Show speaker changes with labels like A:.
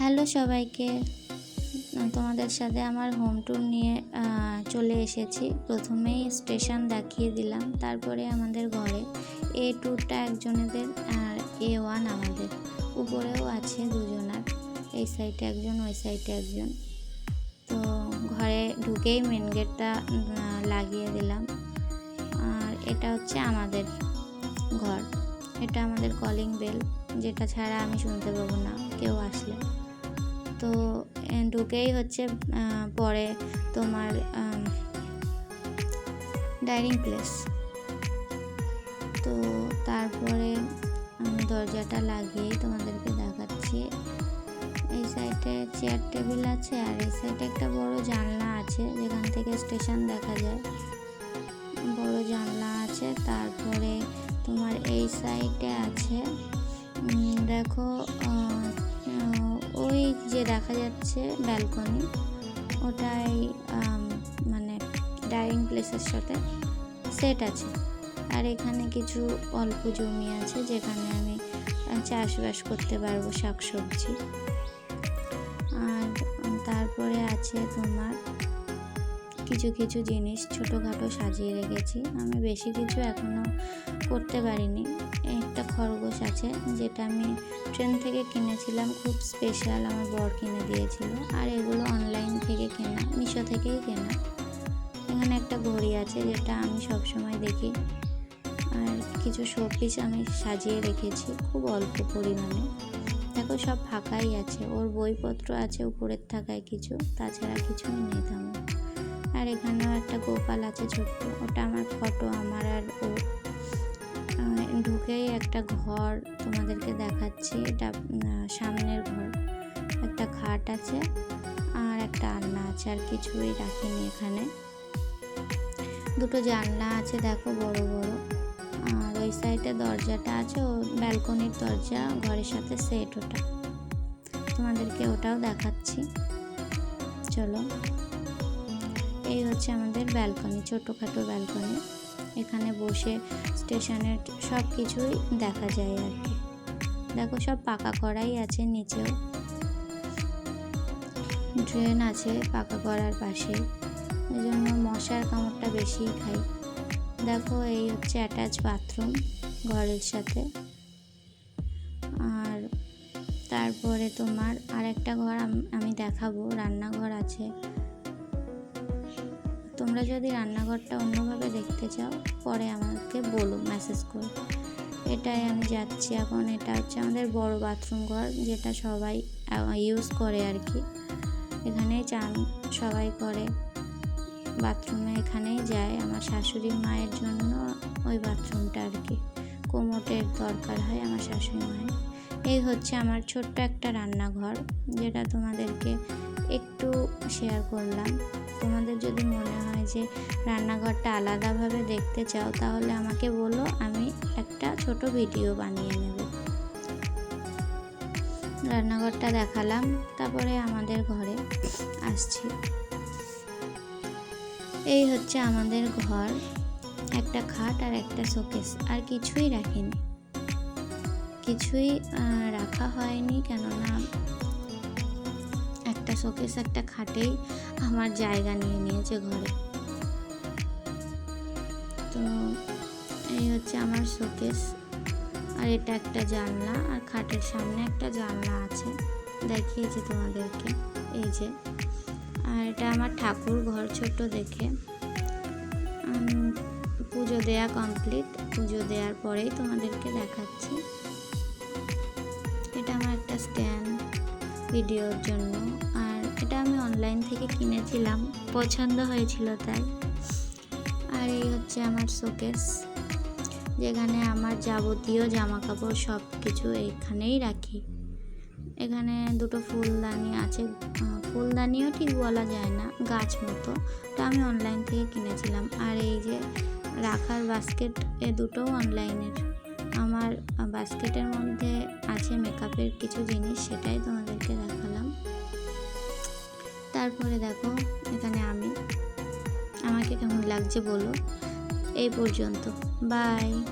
A: Hello সবাইকে। তোমাদের সাথে আমার হোম ট্যুর নিয়ে চলে এসেছি। প্রথমেই স্টেশন দেখিয়ে দিলাম, তারপরে আমাদের ঘরে। এ ট্যুরটা একজনেদের, আর এ ওয়ান আমাদের। উপরেও আছে দুজনার। এই সাইডে একজন, ওই সাইডে একজন। তো ঘরে ঢুকেই মেন গেটটা লাগিয়ে দিলাম। আর এটা হচ্ছে আমাদের ঘর। এটা আমাদের কলিং বেল যেটা ছাড়া আমি শুনতে পাবো না, কেউ আসলে। তো ঢুকেই হচ্ছে পরে তোমার ডাইনিং প্লেস তো তারপরে আমি দরজাটা লাগিয়েই তোমাদেরকে দেখাচ্ছি। এই সাইডে চেয়ার টেবিল আছে, আর এই সাইডে একটা বড় জানলা আছে, যেখান থেকে স্টেশন দেখা যায়। বড় জানলা আছে, তারপরে তোমার এই সাইডে আছে দেখো ওই যে দেখা যাচ্ছে ব্যালকনি, ওটাই মানে ডাইনিং প্লেসের সাথে সেট আছে। আর এখানে কিছু অল্প জমি আছে যেখানে আমি চাষবাস করতে পারব শাকসবজি। আর তারপরে আছে তোমার কিছু কিছু জিনিস ছোটোখাটো সাজিয়ে রেখেছি। আমি বেশি কিছু এখনও করতে পারিনি। একটা খরগোশ আছে যেটা আমি ট্রেন থেকে কিনেছিলাম, খুব স্পেশাল আমার বর কিনে দিয়েছিল। আর এগুলো অনলাইন থেকে কেনা, মিশো থেকেই কেনা। এখানে একটা ঘড়ি আছে যেটা আমি সব সময় দেখি। আর কিছু শোপিস আমি সাজিয়ে রেখেছি, খুব অল্প পরিমাণে। দেখো সব ফাঁকাই আছে, ওর বইপত্র আছে উপরের থাকায় কিছু, তাছাড়া কিছুই নেই তেমন। আর এখানেও একটা গোপাল আছে ছোট্ট। ওটা আমার ফটো, আমার আর ও। ঢুকেই একটা ঘর তোমাদেরকে দেখাচ্ছি। এটা সামনের ঘর। একটা খাট আছে আর একটা আলনা আছে, আর কিছুই রাখিনি এখানে। দুটো জানলা আছে, দেখো বড় বড়। আর ওই সাইডে দরজাটা আছে, ও ব্যালকনির দরজা, ঘরের সাথে সেট ওটা। তোমাদেরকে ওটাও দেখাচ্ছি। চলো। এই হচ্ছে আমাদের ব্যালকনি, ছোটোখাটো ব্যালকনি। এখানে বসে স্টেশনের সব কিছুই দেখা যায় আর কি। দেখো সব পাকা করাই আছে নিচেও। ড্রেন আছে পাকা করার পাশে। এই জন্য মশার কামড়টা বেশিই খাই। দেখো এই হচ্ছে অ্যাটাচ বাথরুম ঘরের সাথে। আর তারপরে তোমার আরেকটা ঘর আমি দেখাবো। রান্নাঘর আছে। তোমরা যদি রান্নাঘরটা অন্যভাবে দেখতে চাও, পরে আমাকে বলো মেসেজ করো। এটাই আমি যাচ্ছি এখন। এটা হচ্ছে আমাদের বড় বাথরুম ঘর, যেটা সবাই ইউজ করে আর কি। এখানেই চান সবাই করে। বাথরুমে এখানেই যায় আমার শাশুড়ি মায়ের জন্য ওই বাথরুমটা আর কি। কোমোটের দরকার হয় আমার শাশুড়ি মায়ের। এই হচ্ছে আমার ছোট্ট একটা রান্নাঘর, যেটা তোমাদেরকে একটু শেয়ার করলাম। তোমাদের যদি মনে হয় যে রান্নাঘরটা আলাদাভাবে দেখতে চাও, তাহলে আমাকে বলো, আমি একটা ছোট ভিডিও বানিয়ে নেব। রান্নাঘরটা দেখালাম, তারপরে আমাদের ঘরে আসছি। এই হচ্ছে আমাদের ঘর, একটা খাট আর একটা শোকেস, আর কিছুই রাখিনি। কিছুই রাখা হয়নি, কেননা একটা শোকেস, একটা খাটেই আমার জায়গা নিয়ে নিয়েছে ঘরে। তো এই হচ্ছে আমার শোকেস। আর এটা একটা জানলা, আর খাটের সামনে একটা জানলা আছে। দেখিয়েছি তোমাদেরকে, এই যে। আর এটা আমার ঠাকুর ঘর ছোট দেখে। পুজো দেয়া কমপ্লিট। পুজো দেওয়ার পরেই তোমাদেরকে দেখাচ্ছি। এটা আমার একটা স্ট্যান্ড ভিডিওর জন্য। আমি অনলাইন থেকে কিনেছিলাম। পছন্দ হয়েছিল তাই। আর এই হচ্ছে আমার শোকেস, যেখানে আমার যাবতীয় জামা কাপড় সব কিছু এখানেই রাখি। এখানে দুটো ফুলদানি আছে। ফুলদানিও ঠিক বলা যায় না, গাছ মতো। তো আমি অনলাইন থেকে কিনেছিলাম। আর এই যে রাখার বাস্কেট এ দুটোও অনলাইনের আমার বাস্কেটের মধ্যে আছে মেকআপের কিছু জিনিস, সেটাই তোমাদেরকে দেখালাম। তারপরে দেখো এখানে আমি। আমাকে কেমন লাগছে বলো। এই পর্যন্ত। বাই